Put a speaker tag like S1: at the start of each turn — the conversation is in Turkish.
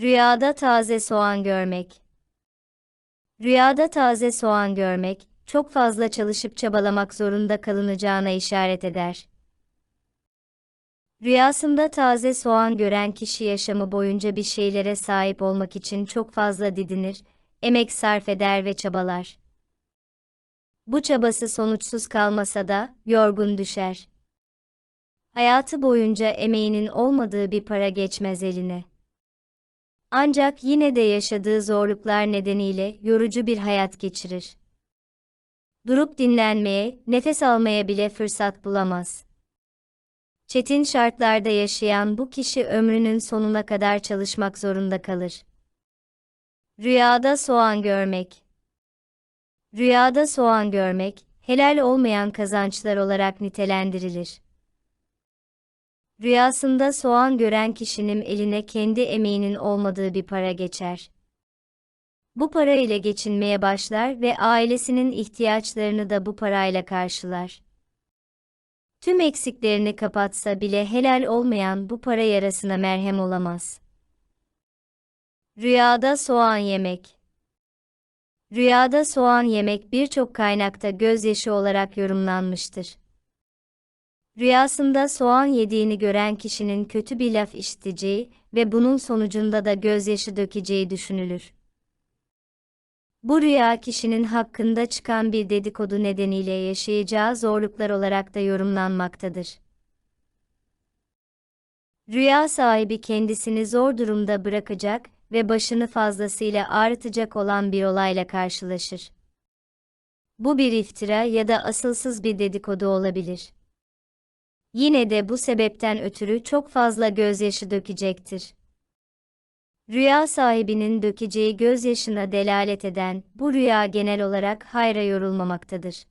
S1: Rüyada taze soğan görmek. Rüyada taze soğan görmek, çok fazla çalışıp çabalamak zorunda kalınacağına işaret eder. Rüyasında taze soğan gören kişi yaşamı boyunca bir şeylere sahip olmak için çok fazla didinir, emek sarf eder ve çabalar. Bu çabası sonuçsuz kalmasa da yorgun düşer. Hayatı boyunca emeğinin olmadığı bir para geçmez eline. Ancak yine de yaşadığı zorluklar nedeniyle yorucu bir hayat geçirir. Durup dinlenmeye, nefes almaya bile fırsat bulamaz. Çetin şartlarda yaşayan bu kişi ömrünün sonuna kadar çalışmak zorunda kalır. Rüyada soğan görmek. Rüyada soğan görmek, helal olmayan kazançlar olarak nitelendirilir. Rüyasında soğan gören kişinin eline kendi emeğinin olmadığı bir para geçer. Bu para ile geçinmeye başlar ve ailesinin ihtiyaçlarını da bu parayla karşılar. Tüm eksiklerini kapatsa bile helal olmayan bu para yarasına merhem olamaz. Rüyada soğan yemek Rüyada soğan yemek birçok kaynakta gözyaşı olarak yorumlanmıştır. Rüyasında soğan yediğini gören kişinin kötü bir laf işiteceği ve bunun sonucunda da gözyaşı dökeceği düşünülür. Bu rüya kişinin hakkında çıkan bir dedikodu nedeniyle yaşayacağı zorluklar olarak da yorumlanmaktadır. Rüya sahibi kendisini zor durumda bırakacak ve başını fazlasıyla ağrıtacak olan bir olayla karşılaşır. Bu bir iftira ya da asılsız bir dedikodu olabilir. Yine de bu sebepten ötürü çok fazla gözyaşı dökecektir. Rüya sahibinin dökeceği gözyaşına delalet eden bu rüya genel olarak hayra yorulmamaktadır.